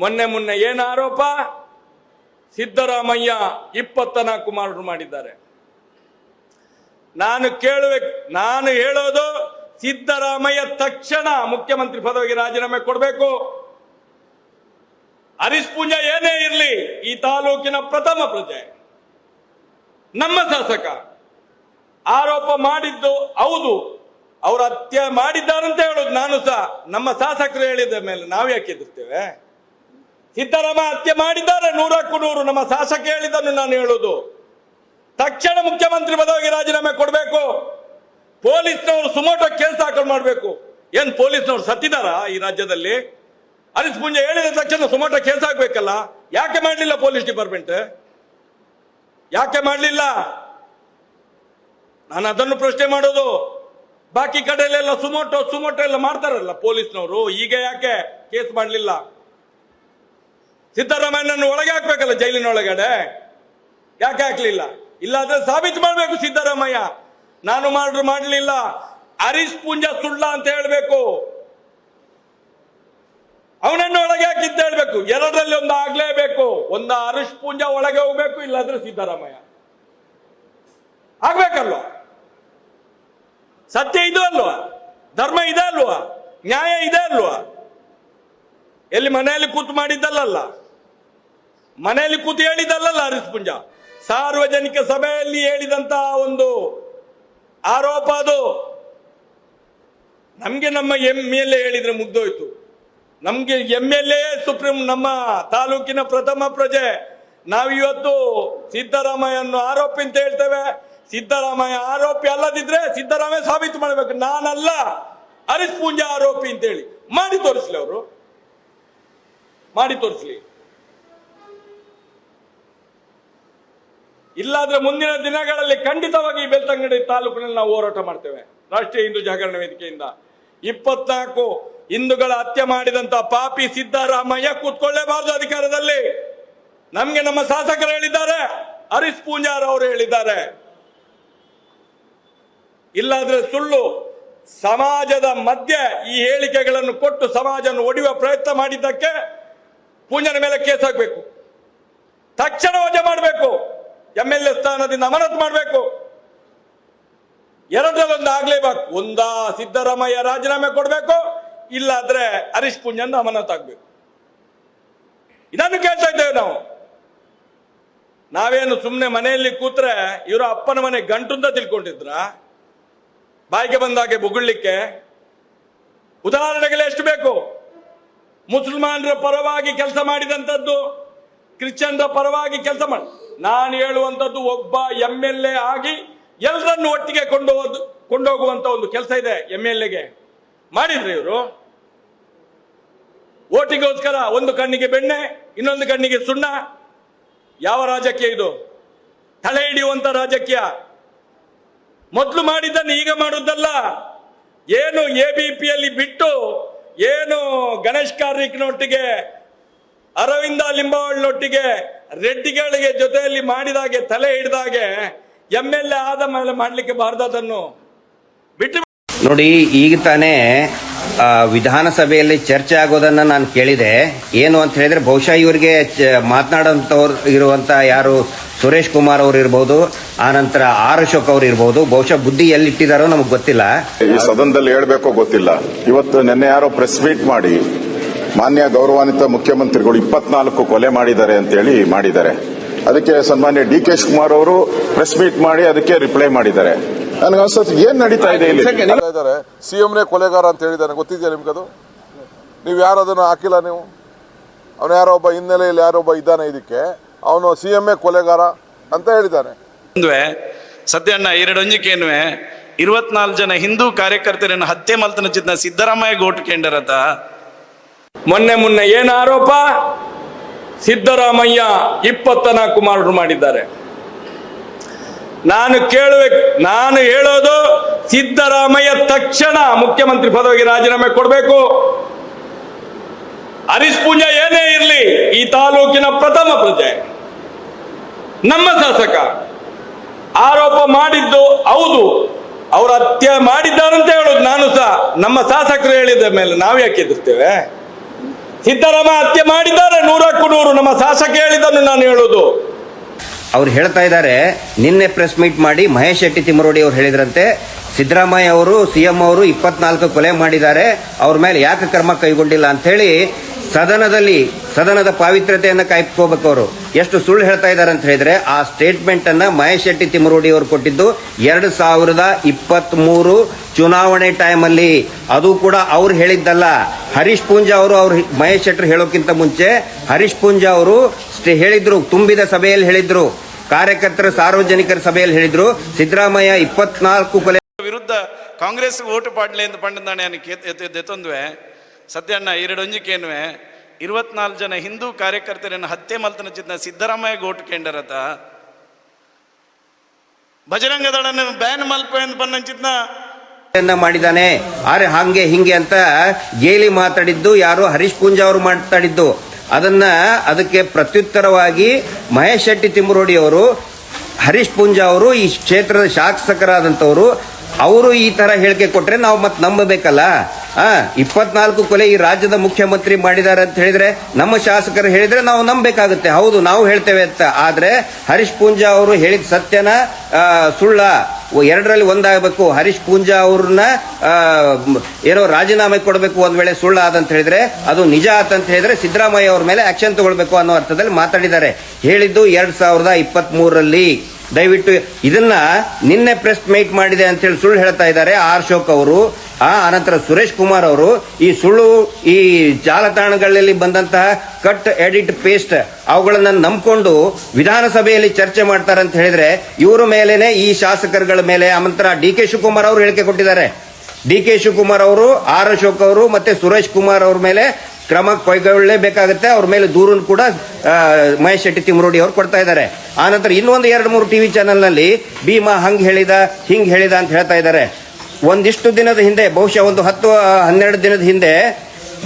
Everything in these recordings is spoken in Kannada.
ಮೊನ್ನೆ ಮೊನ್ನೆ ಏನು ಆರೋಪ? ಸಿದ್ದರಾಮಯ್ಯ ಇಪ್ಪತ್ತ ನಾಲ್ಕು ಮಾರ್ಡರ್ ಮಾಡಿದ್ದಾರೆ. ನಾನು ಕೇಳುವೆ, ನಾನು ಹೇಳೋದು ಸಿದ್ದರಾಮಯ್ಯ ತಕ್ಷಣ ಮುಖ್ಯಮಂತ್ರಿ ಪದವಿಗೆ ರಾಜೀನಾಮೆ ಕೊಡಬೇಕು. ಹರೀಶ್ ಪೂಜಾ ಏನೇ ಇರಲಿ, ಈ ತಾಲೂಕಿನ ಪ್ರಥಮ ಪ್ರಜೆ. ನಮ್ಮ ಶಾಸಕ ಆರೋಪ ಮಾಡಿದ್ದು ಹೌದು, ಅವರು ಹತ್ಯೆ ಮಾಡಿದ್ದಾರಂತ ಹೇಳೋದು ನಾನು ಸಹ. ನಮ್ಮ ಶಾಸಕರು ಹೇಳಿದ ಮೇಲೆ ನಾವು ಯಾಕೆ ಎದುರ್ತೇವೆ ಸಿದ್ದರಾಮಯ್ಯ ಹತ್ಯೆ ಮಾಡಿದ್ದಾರೆ. ನೂರಕ್ಕೂ ನೂರು. ನಮ್ಮ ಶಾಸಕ ಹೇಳಿದ್ದನ್ನು ನಾನು ಹೇಳುದು ತಕ್ಷಣ ಮುಖ್ಯಮಂತ್ರಿ ಪದವಿಗೆ ರಾಜೀನಾಮೆ ಕೊಡಬೇಕು. ಪೊಲೀಸ್ನವರು ಸುಮೋಟೋ ಕೇಸ್ ದಾಖಲು ಮಾಡಬೇಕು. ಏನ್ ಪೊಲೀಸ್ನವರು ಸತ್ತಿದಾರ ಈ ರಾಜ್ಯದಲ್ಲಿ? ಹರೀಶ್ ಪುಂಜೆ ಹೇಳಿದ ತಕ್ಷಣ ಸುಮೋಟೋ ಕೇಸ್ ಹಾಕ್ಬೇಕಲ್ಲ. ಯಾಕೆ ಮಾಡಲಿಲ್ಲ ಪೊಲೀಸ್ ಡಿಪಾರ್ಟ್ಮೆಂಟ್? ಯಾಕೆ ಮಾಡಲಿಲ್ಲ? ನಾನು ಅದನ್ನು ಪ್ರಶ್ನೆ ಮಾಡೋದು ಬಾಕಿ ಕಡೆಯಲ್ಲೆಲ್ಲ ಸುಮೋಟೋ ಸುಮೋಟೋ ಎಲ್ಲ ಮಾಡ್ತಾರಲ್ಲ ಪೊಲೀಸ್ನವರು. ಈಗ ಯಾಕೆ ಕೇಸ್ ಮಾಡಲಿಲ್ಲ? ಸಿದ್ದರಾಮಯ್ಯನನ್ನು ಒಳಗೆ ಹಾಕ್ಬೇಕಲ್ಲ ಜೈಲಿನೊಳಗಡೆ? ಯಾಕೆ ಹಾಕ್ಲಿಲ್ಲ? ಇಲ್ಲಾದ್ರೆ ಸಾಬೀತು ಮಾಡಬೇಕು ಸಿದ್ದರಾಮಯ್ಯ. ನಾನು ಮಾಡ್ರು ಮಾಡಲಿಲ್ಲ. ಹರೀಶ್ ಪುಂಜ ಸುಳ್ಳ ಅಂತ ಹೇಳಬೇಕು. ಅವನನ್ನು ಒಳಗೆ ಹಾಕಿದ್ದ ಹೇಳ್ಬೇಕು. ಎರಡರಲ್ಲಿ ಒಂದು ಆಗ್ಲೇಬೇಕು. ಒಂದು ಹರೀಶ್ ಪುಂಜ ಒಳಗೆ ಹೋಗ್ಬೇಕು, ಇಲ್ಲಾದ್ರೆ ಸಿದ್ದರಾಮಯ್ಯ. ಆಗ್ಬೇಕಲ್ವ? ಸತ್ಯ ಇದು ಅಲ್ವಾ? ಧರ್ಮ ಇದೆ ಅಲ್ವಾ? ನ್ಯಾಯ ಇದೆ ಅಲ್ವಾ? ಎಲ್ಲಿ ಮನೆಯಲ್ಲಿ ಕೂತು ಮಾಡಿದ್ದಲ್ಲ ಮನೆಯಲ್ಲಿ ಕೂತು ಹೇಳಿದಲ್ಲ ಹರೀಶ್ ಪುಂಜ? ಸಾರ್ವಜನಿಕ ಸಭೆಯಲ್ಲಿ ಹೇಳಿದಂತ ಒಂದು ಆರೋಪ ಅದು. ನಮಗೆ ನಮ್ಮ ಎಂ ಎಲ್ ಎ ಹೇಳಿದ್ರೆ ಮುಗ್ದೋಯ್ತು. ನಮಗೆ ಎಂ ಎಲ್ ಎ ಸುಪ್ರೀಂ, ನಮ್ಮ ತಾಲೂಕಿನ ಪ್ರಥಮ ಪ್ರಜೆ. ನಾವಿವತ್ತು ಸಿದ್ದರಾಮಯ್ಯನ್ನು ಆರೋಪಿ ಅಂತ ಹೇಳ್ತೇವೆ. ಸಿದ್ದರಾಮಯ್ಯ ಆರೋಪಿ ಅಲ್ಲದಿದ್ರೆ ಸಿದ್ದರಾಮಯ್ಯ ಸಾಬೀತು ಮಾಡಬೇಕು. ನಾನಲ್ಲ ಹರೀಶ್ ಪೂಂಜಾ ಆರೋಪಿ ಅಂತ ಹೇಳಿ ಮಾಡಿ ತೋರಿಸ್ಲಿ ಅವರು. ಮಾಡಿ ತೋರಿಸ್ಲಿ. ಇಲ್ಲಾದ್ರೆ ಮುಂದಿನ ದಿನಗಳಲ್ಲಿ ಖಂಡಿತವಾಗಿ ಬೆಳ್ತಂಗಡಿ ತಾಲೂಕಿನಲ್ಲಿ ನಾವು ಹೋರಾಟ ಮಾಡ್ತೇವೆ. ರಾಷ್ಟ್ರೀಯ ಹಿಂದೂ ಜಾಗರಣ ವೇದಿಕೆಯಿಂದ. ಇಪ್ಪತ್ನಾಲ್ಕು ಹಿಂದೂಗಳ ಹತ್ಯೆ ಮಾಡಿದಂತ ಪಾಪಿ ಸಿದ್ದರಾಮಯ್ಯ ಕೂತ್ಕೊಳ್ಳೇಬಾರದು ಅಧಿಕಾರದಲ್ಲಿ. ನಮ್ಗೆ ನಮ್ಮ ಶಾಸಕರು ಹೇಳಿದ್ದಾರೆ, ಹರೀಶ್ ಪೂಂಜಾರ್ ಅವರು ಹೇಳಿದ್ದಾರೆ. ಇಲ್ಲಾದ್ರೆ ಸುಳ್ಳು, ಸಮಾಜದ ಮಧ್ಯೆ ಈ ಹೇಳಿಕೆಗಳನ್ನು ಕೊಟ್ಟು ಸಮಾಜವನ್ನು ಒಡೆಯುವ ಪ್ರಯತ್ನ ಮಾಡಿದ್ದಕ್ಕೆ ಪೂಂಜನ ಮೇಲೆ ಕೇಸ್ ಹಾಕಬೇಕು. ತಕ್ಷಣ ವಜೆ ಮಾಡಬೇಕು. ಎಂ ಎಲ್ ಎ ಸ್ಥಾನದಿಂದ ಅಮಾನತ್ ಮಾಡಬೇಕು. ಎರಡರಲ್ಲೊಂದು ಆಗ್ಲೇಬೇಕು. ಒಂದ ಸಿದ್ದರಾಮಯ್ಯ ರಾಜೀನಾಮೆ ಕೊಡಬೇಕು, ಇಲ್ಲಾದ್ರೆ ಹರೀಶ್ ಪುಂಜನ್ ಅಮಾನತ್ ಆಗ್ಬೇಕು. ಇದನ್ನು ಕೇಳ್ತಾ ಇದ್ದೇವೆ ನಾವು. ನಾವೇನು ಸುಮ್ಮನೆ ಮನೆಯಲ್ಲಿ ಕೂತ್ರೆ ಇವರು ಅಪ್ಪನ ಮನೆ ಗಂಟು ಅಂತ ತಿಳ್ಕೊಂಡಿದ್ರ? ಬಾಯಿಗೆ ಬಂದಾಗೆ ಬುಗುಳ್ಲಿಕ್ಕೆ. ಉದಾಹರಣೆಗಳು ಎಷ್ಟು ಬೇಕು? ಮುಸಲ್ಮಾನರ ಪರವಾಗಿ ಕೆಲಸ ಮಾಡಿದಂಥದ್ದು ಕ್ರಿಶ್ಚಿಯನ್ರ ಪರವಾಗಿ ಕೆಲಸ ಮಾಡಿ ನಾನು ಹೇಳುವಂಥದ್ದು ಒಬ್ಬ ಎಂ ಎಲ್ ಎ ಆಗಿ ಎಲ್ಲರನ್ನು ಒಟ್ಟಿಗೆ ಕೊಂಡು ಹೋದ್- ಕೊಂಡೋಗುವಂತ ಒಂದು ಕೆಲಸ ಇದೆ ಎಂ ಎಲ್ ಎಗೆ. ಮಾಡಿದ್ರಿ ಇವರು? ಓಟಿಗೋಸ್ಕರ ಒಂದು ಕಣ್ಣಿಗೆ ಬೆಣ್ಣೆ, ಇನ್ನೊಂದು ಕಣ್ಣಿಗೆ ಸುಣ್ಣ. ಯಾವ ರಾಜಕೀಯ ಇದು? ತಲೆ ಹಿಡಿಯುವಂತ ರಾಜಕೀಯ. ಮೊದಲು ಮಾಡಿದ್ದನ್ನು ಈಗ ಮಾಡುದಲ್ಲ. ಏನು ಎ ಬಿ ಪಿಯಲ್ಲಿ ಬಿಟ್ಟು ಏನು ಗಣೇಶ್ ಕಾರ್ಣಿಕ್ನೊಟ್ಟಿಗೆ ಅರವಿಂದ ಲಿಂಬಾವಳಿನೊಟ್ಟಿಗೆ ರೆಡ್ಡಿಗಳಿಗೆ ಜೊತೆಯಲ್ಲಿ ಮಾಡಿದಾಗೆ ತಲೆ ಹಿಡಿದಾಗೆ ಎಂ ಎಲ್ ಎ ಆದ ಮೇಲೆ ಮಾಡಲಿಕ್ಕೆ ಅದನ್ನು ಬಿಟ್ಟು ನೋಡಿ ಈಗ ತಾನೇ ವಿಧಾನಸಭೆಯಲ್ಲಿ ಚರ್ಚೆ ಆಗೋದನ್ನ ನಾನು ಕೇಳಿದೆ. ಏನು ಅಂತ ಹೇಳಿದ್ರೆ ಬಹುಶಃ ಇವರಿಗೆ ಚ- ಮಾತನಾಡೋಂಥವ್ರು ಇರುವಂತ ಯಾರು ಸುರೇಶ್ ಕುಮಾರ್ ಅವರು ಇರ್ಬೋದು ಆನಂತರ ಆರ್ ಅಶೋಕ್ ಅವರು ಇರ್ಬೋದು ಬಹುಶಃ ಬುದ್ಧಿ ಎಲ್ಲಿಟ್ಟಿದಾರೋ ನಮಗೆ ಗೊತ್ತಿಲ್ಲ. ಈ ಸದನದಲ್ಲಿ ಹೇಳ್ಬೇಕೋ ಗೊತ್ತಿಲ್ಲ. ಇವತ್ತು ನಿನ್ನೆ ಯಾರೋ ಪ್ರೆಸ್ ಮೀಟ್ ಮಾಡಿ ಮಾನ್ಯ ಗೌರವಾನ್ವಿತ ಮುಖ್ಯಮಂತ್ರಿಗಳು ಇಪ್ಪತ್ನಾಲ್ಕು ಕೊಲೆ ಮಾಡಿದ್ದಾರೆ ಅಂತೇಳಿ ಮಾಡಿದ್ದಾರೆ. ಅದಕ್ಕೆ ಸನ್ಮಾನ್ಯ ಡಿ ಕೆ ಶಿವಕುಮಾರ್ ಅವರು ಪ್ರೆಸ್ ಮೀಟ್ ಮಾಡಿ ಅದಕ್ಕೆ ರಿಪ್ಲೈ ಮಾಡಿದ್ದಾರೆ. ನನಗೆ ಅನ್ಸುತ್ತೆ ಏನ್ ನಡೀತಾ ಇದೆ ಇಲ್ಲಿ? ಇದ್ದಾರೆ. ಸಿಎಂನೇ ಕೊಲೆಗಾರ ಅಂತ ಹೇಳಿದ್ದಾರೆ. ಗೊತ್ತಿದೆಯಾ ಅದು ನೀವು ಯಾರು ಅದನ್ನು ಹಾಕಿಲ್ಲ ನೀವು? ಅವನು ಯಾರೋ ಒಬ್ಬ ಹಿನ್ನೆಲೆಯಲ್ಲಿ ಯಾರೊಬ್ಬ ಇದ್ದಾನೆ ಇದಕ್ಕೆ. ಅವನು ಸಿ ಎಂ ಎ ಕೊಲೆಗಾರ ಅಂತ ಹೇಳಿದ್ದಾನೆ. ಸದ್ಯಣ್ಣ ಎರಡು ಎರಡೊಂಜಿಕೇನುವೆ ಇರುವತ್ನಾಲ್ಕು ಜನ ಹಿಂದೂ ಕಾರ್ಯಕರ್ತರನ್ನು ಹತ್ಯೆ ಮಲ್ತನ ಚಿತ್ನ ಸಿದ್ದರಾಮಯ್ಯ ಗೋಟು ಮೊನ್ನೆ ಮೊನ್ನೆ ಏನು ಆರೋಪ? ಸಿದ್ದರಾಮಯ್ಯ ಇಪ್ಪತ್ತ ನಾಲ್ಕು ಮಾಡಿದ್ದಾರೆ. ನಾನು ಕೇಳುವೆ, ನಾನು ಹೇಳೋದು ಸಿದ್ದರಾಮಯ್ಯ ತಕ್ಷಣ ಮುಖ್ಯಮಂತ್ರಿ ಪದವಿಗೆ ರಾಜೀನಾಮೆ ಕೊಡಬೇಕು. ಹರೀಶ್ ಪೂಜಾ ಏನೇ ಇರಲಿ, ಈ ತಾಲೂಕಿನ ಪ್ರಥಮ ಪ್ರಜೆ, ನಮ್ಮ ಶಾಸಕ, ಆರೋಪ ಮಾಡಿದ್ದು ಹೌದು, ಅವರು ಹತ್ಯೆ ಮಾಡಿದ್ದಾರಂತ ಹೇಳೋದು ನಾನು ಸಹ, ನಮ್ಮ ಶಾಸಕರು ಹೇಳಿದ ಮೇಲೆ ನಾವು ಯಾಕೆ ಎದುರ್ತೇವೆ ಸಿದ್ದರಾಮಯ್ಯ ಹತ್ಯೆ ಮಾಡಿದ್ದಾರೆ ನಮ್ಮ ಶಾಸಕ ಹೇಳಿದ್ದನ್ನು ನಾನು ಹೇಳೋದು. ಅವ್ರು ಹೇಳ್ತಾ ಇದ್ದಾರೆ, ನಿನ್ನೆ ಪ್ರೆಸ್ ಮೀಟ್ ಮಾಡಿ ಮಹೇಶ್ ಶೆಟ್ಟಿ ತಿಮ್ಮರೋಡಿ ಅವರು ಹೇಳಿದ್ರಂತೆ, ಸಿದ್ದರಾಮಯ್ಯ ಅವರು, ಸಿಎಂ ಅವರು ಇಪ್ಪತ್ನಾಲ್ಕು ಕೊಲೆ ಮಾಡಿದ್ದಾರೆ, ಅವ್ರ ಮೇಲೆ ಯಾಕೆ ಕ್ರಮ ಕೈಗೊಂಡಿಲ್ಲ ಅಂತ ಹೇಳಿ ಸದನದಲ್ಲಿ, ಸದನದ ಪಾವಿತ್ರ್ಯತೆಯನ್ನು ಕಾಯ್ಕೋಬೇಕು ಅವರು. ಎಷ್ಟು ಸುಳ್ಳು ಹೇಳ್ತಾ ಇದ್ದಾರೆ ಅಂತ ಹೇಳಿದ್ರೆ, ಆ ಸ್ಟೇಟ್ಮೆಂಟ್ ಅನ್ನ ಮಹೇಶ್ ಶೆಟ್ಟಿ ತಿಮ್ಮರೋಡಿ ಅವರು ಕೊಟ್ಟಿದ್ದು ಎರಡು ಸಾವಿರದ ಇಪ್ಪತ್ತ್ ಚುನಾವಣೆ ಟೈಮಲ್ಲಿ ಅದು ಕೂಡ ಅವ್ರು ಹೇಳಿದ್ದಲ್ಲ. ಹರೀಶ್ ಪೂಂಜಾ ಅವರು ಅವ್ರು ಮಹೇಶ್ ಶೆಟ್ಟರ್ ಹೇಳೋಕ್ಕಿಂತ ಮುಂಚೆ ಹರೀಶ್ ಪೂಂಜಾ ಅವರು ಹೇಳಿದ್ರು, ತುಂಬಿದ ಸಭೆಯಲ್ಲಿ ಹೇಳಿದ್ರು, ಕಾರ್ಯಕರ್ತರ, ಸಾರ್ವಜನಿಕರ ಸಭೆಯಲ್ಲಿ ಹೇಳಿದ್ರು. ಸಿದ್ದರಾಮಯ್ಯ ಇಪ್ಪತ್ನಾಲ್ಕು ಕೊಲೆ ವಿರುದ್ಧ ಕಾಂಗ್ರೆಸ್ ಓಟು ಪಾಡ್ಲೆ ಅಂತ ಪಂಡದಾಣೆ ಎತ್ತೊಂದುವೆ. ಎರಡು ಎರಡೊಂಜಿಕೇನುವೆ ಇರುವತ್ನಾಲ್ಕು ಜನ ಹಿಂದೂ ಕಾರ್ಯಕರ್ತರನ್ನು ಹತ್ಯೆ ಮಲ್ತನ ಚಿತ್ನ ಸಿದ್ದರಾಮಯ್ಯ ಓಟು ಕೇಂಡರತ ಬಜರಂಗ ದಳನ ಬ್ಯಾನ್ ಮಲ್ಪ ಎಂದು ಪನ್ನಂಚಿತ್ನ ಮಾಡಿದ್ದಾನೆ ಆರೆ ಹಂಗೆ ಹಿಂಗೆ ಅಂತ ಗೇಲಿ ಮಾತಾಡಿದ್ದು ಯಾರು ಹರೀಶ್ ಪೂಂಜಾ ಅವರು ಮಾತಾಡಿದ್ದು. ಅದನ್ನ ಅದಕ್ಕೆ ಪ್ರತ್ಯುತ್ತರವಾಗಿ ಮಹೇಶ್ ಶೆಟ್ಟಿ ತಿಮ್ಮರೋಡಿ ಅವರು, ಹರೀಶ್ ಪೂಂಜಾ ಅವರು, ಈ ಕ್ಷೇತ್ರದ ಶಾಸಕರಾದಂಥವರು, ಅವರು ಈ ತರ ಹೇಳಿಕೆ ಕೊಟ್ರೆ ನಾವು ಮತ್ತೆ ನಂಬಬೇಕಲ್ಲ? ಆ, ಇಪ್ಪತ್ನಾಲ್ಕು ಕೊಲೆ ಈ ರಾಜ್ಯದ ಮುಖ್ಯಮಂತ್ರಿ ಮಾಡಿದ್ದಾರೆ ಅಂತ ಹೇಳಿದ್ರೆ, ನಮ್ಮ ಶಾಸಕರು ಹೇಳಿದ್ರೆ ನಾವು ನಂಬಬೇಕಾಗುತ್ತೆ. ಹೌದು, ನಾವು ಹೇಳ್ತೇವೆ ಅಂತ. ಆದ್ರೆ ಹರೀಶ್ ಪೂಂಜಾ ಅವರು ಹೇಳಿದ ಸತ್ಯನ ಸುಳ್ಳ. ಎರಡರಲ್ಲಿ ಒಂದಾಗಬೇಕು. ಹರೀಶ್ ಪೂಂಜಾ ಅವ್ರನ್ನ ಏನೋ ರಾಜೀನಾಮೆ ಕೊಡಬೇಕು ಒಂದ್ ವೇಳೆ ಸುಳ್ಳ ಆದಂತ ಹೇಳಿದ್ರೆ, ಅದು ನಿಜ ಆತಂತ ಹೇಳಿದ್ರೆ ಸಿದ್ದರಾಮಯ್ಯ ಅವ್ರ ಮೇಲೆ ಆಕ್ಷನ್ ತಗೊಳ್ಬೇಕು ಅನ್ನೋ ಅರ್ಥದಲ್ಲಿ ಮಾತಾಡಿದ್ದಾರೆ. ಹೇಳಿದ್ದು ಎರಡ್ ಸಾವಿರದ ಇಪ್ಪತ್ತ್ ಮೂರರಲ್ಲಿ ದಯವಿಟ್ಟು ಇದನ್ನ ನಿನ್ನೆ ಪ್ರೆಸ್ ಮೀಟ್ ಮಾಡಿದೆ ಅಂತ ಹೇಳಿ ಸುಳ್ಳು ಹೇಳ್ತಾ ಇದ್ದಾರೆ ಆರ್ ಶೋಕ್ ಅವರು. ಆ ಅನಂತರ ಸುರೇಶ್ ಕುಮಾರ್ ಅವರು ಈ ಸುಳ್ಳು, ಈ ಜಾಲತಾಣಗಳಲ್ಲಿ ಬಂದಂತಹ ಕಟ್ ಎಡಿಟ್ ಪೇಸ್ಟ್ ಅವುಗಳನ್ನ ನಂಬಿಕೊಂಡು ವಿಧಾನಸಭೆಯಲ್ಲಿ ಚರ್ಚೆ ಮಾಡ್ತಾರೆ ಅಂತ ಹೇಳಿದ್ರೆ ಇವರ ಮೇಲೇನೆ ಈ ಶಾಸಕರುಗಳ ಮೇಲೆ ಅನಂತರ ಡಿ ಕೆ ಶಿವಕುಮಾರ್ ಅವರು ಹೇಳಿಕೆ ಕೊಟ್ಟಿದ್ದಾರೆ. ಡಿ ಕೆ ಶಿವಕುಮಾರ್ ಅವರು, ಆರ್ ಅಶೋಕ್ ಅವರು ಮತ್ತೆ ಸುರೇಶ್ ಕುಮಾರ್ ಅವ್ರ ಮೇಲೆ ಕ್ರಮ ಕೈಗೊಳ್ಳಲೇಬೇಕಾಗುತ್ತೆ. ಅವ್ರ ಮೇಲೆ ದೂರನ್ನು ಕೂಡ ಮಹೇಶ್ ಶೆಟ್ಟಿ ತಿಮ್ಮರೋಡಿ ಅವರು ಕೊಡ್ತಾ ಇದ್ದಾರೆ. ಆನಂತರ ಇನ್ನೊಂದು ಎರಡು ಮೂರು ಟಿವಿ ಚಾನೆಲ್ನಲ್ಲಿ ಭೀಮಾ ಹಂಗ್ ಹೇಳಿದ, ಹಿಂಗ್ ಹೇಳಿದ ಅಂತ ಹೇಳ್ತಾ ಇದ್ದಾರೆ. ಒಂದಿಷ್ಟು ದಿನದ ಹಿಂದೆ, ಬಹುಶಃ ಒಂದು ಹತ್ತು ಹನ್ನೆರಡು ದಿನದ ಹಿಂದೆ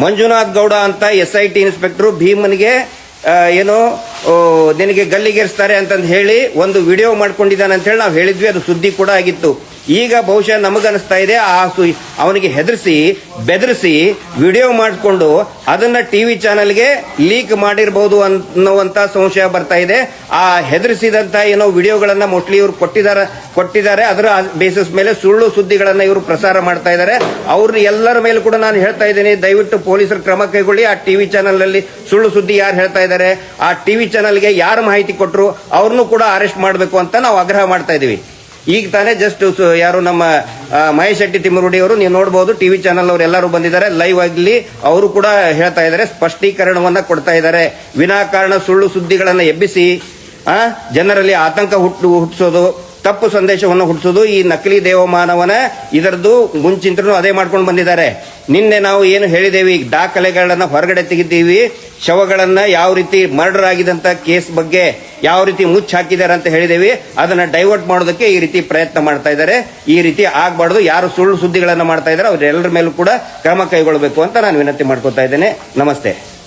ಮಂಜುನಾಥ್ ಗೌಡ ಅಂತ ಎಸ್ ಐ ಟಿ ಇನ್ಸ್ಪೆಕ್ಟರ್ ಭೀಮನಿಗೆ ಏನೋ ನಿನಗೆ ಗಲ್ಲಿಗೇರಿಸ್ತಾರೆ ಅಂತಂದು ಹೇಳಿ ಒಂದು ವಿಡಿಯೋ ಮಾಡ್ಕೊಂಡಿದ್ದಾನೆ ಅಂತ ಹೇಳಿ ನಾವು ಹೇಳಿದ್ವಿ, ಅದು ಸುದ್ದಿ ಕೂಡ ಆಗಿತ್ತು. ಈಗ ಬಹುಶಃ ನಮಗನಿಸ್ತಾ ಇದೆ, ಆ ಸು, ಅವನಿಗೆ ಹೆದರಿಸಿ, ಬೆದರಿಸಿ ವಿಡಿಯೋ ಮಾಡಿಕೊಂಡು ಅದನ್ನ ಟಿವಿ ಚಾನೆಲ್ಗೆ ಲೀಕ್ ಮಾಡಿರಬಹುದು ಅನ್ನುವಂತ ಸಂಶಯ ಬರ್ತಾ ಇದೆ. ಆ ಹೆದರಿಸಿದಂತ ಏನೋ ವಿಡಿಯೋಗಳನ್ನ ಮೋಸ್ಟ್ಲಿ ಇವರು ಕೊಟ್ಟಿದ್ದಾರೆ ಕೊಟ್ಟಿದ್ದಾರೆ. ಅದರ ಬೇಸಿಸ್ ಮೇಲೆ ಸುಳ್ಳು ಸುದ್ದಿಗಳನ್ನ ಇವರು ಪ್ರಸಾರ ಮಾಡ್ತಾ ಇದ್ದಾರೆ. ಅವ್ರನ್ನ ಎಲ್ಲರ ಮೇಲೆ ಕೂಡ ನಾನು ಹೇಳ್ತಾ ಇದ್ದೀನಿ, ದಯವಿಟ್ಟು ಪೊಲೀಸರು ಕ್ರಮ ಕೈಗೊಳ್ಳಿ. ಆ ಟಿವಿ ಚಾನೆಲ್ ಅಲ್ಲಿ ಸುಳ್ಳು ಸುದ್ದಿ ಯಾರು ಹೇಳ್ತಾ ಇದ್ದಾರೆ, ಆ ಟಿವಿ ಚಾನೆಲ್ಗೆ ಯಾರು ಮಾಹಿತಿ ಕೊಟ್ಟರು ಅವ್ರನ್ನೂ ಕೂಡ ಅರೆಸ್ಟ್ ಮಾಡಬೇಕು ಅಂತ ನಾವು ಆಗ್ರಹ ಮಾಡ್ತಾ ಇದೀವಿ. ಈಗ ತಾನೇ ಜಸ್ಟ್ ಯಾರು ನಮ್ಮ ಮಹೇಶ್ ಶೆಟ್ಟಿ ತಿಮ್ಮರುಡಿ ಅವರು ನೀವು ನೋಡಬಹುದು ಟಿವಿ ಚಾನಲ್ ಅವರು ಎಲ್ಲರೂ ಬಂದಿದ್ದಾರೆ. ಲೈವ್ ಆಗಲಿ ಅವರು ಕೂಡ ಹೇಳ್ತಾ ಇದ್ದಾರೆ, ಸ್ಪಷ್ಟೀಕರಣವನ್ನ ಕೊಡ್ತಾ ಇದ್ದಾರೆ. ವಿನಾಕಾರಣ ಸುಳ್ಳು ಸುದ್ದಿಗಳನ್ನು ಎಬ್ಬಿಸಿ ಜನರಲ್ಲಿ ಆತಂಕ ಹುಟ್ಟು, ಹುಟ್ಟಿಸೋದು, ತಪ್ಪು ಸಂದೇಶವನ್ನು ಹುಟ್ಟಿಸೋದು, ಈ ನಕಲಿ ದೇವಮಾನವನ ಇದರದ್ದು ಮುಂಚಿಂತರೂ ಅದೇ ಮಾಡ್ಕೊಂಡು ಬಂದಿದ್ದಾರೆ. ನಿನ್ನೆ ನಾವು ಏನು ಹೇಳಿದ್ದೇವೆ ದಾಖಲೆಗಳನ್ನ ಹೊರಗಡೆ ತೆಗಿದ್ದೀವಿ ಶವಗಳನ್ನ ಯಾವ ರೀತಿ ಮರ್ಡರ್ ಆಗಿದಂತ ಕೇಸ್ ಬಗ್ಗೆ ಯಾವ ರೀತಿ ಮುಚ್ಚ ಹಾಕಿದ್ದಾರೆ ಅಂತ ಹೇಳಿದೇವಿ. ಅದನ್ನ ಡೈವರ್ಟ್ ಮಾಡೋದಕ್ಕೆ ಈ ರೀತಿ ಪ್ರಯತ್ನ ಮಾಡ್ತಾ ಇದ್ದಾರೆ. ಈ ರೀತಿ ಆಗ್ಬಾರ್ದು. ಯಾರು ಸುಳ್ಳು ಸುದ್ದಿಗಳನ್ನ ಮಾಡ್ತಾ ಇದ್ದಾರೆ, ಅವರೆಲ್ಲರ ಮೇಲೂ ಕೂಡ ಕ್ರಮ ಕೈಗೊಳ್ಳಬೇಕು ಅಂತ ನಾನು ವಿನಂತಿ ಮಾಡ್ಕೊತಾ ಇದ್ದೇನೆ. ನಮಸ್ತೆ.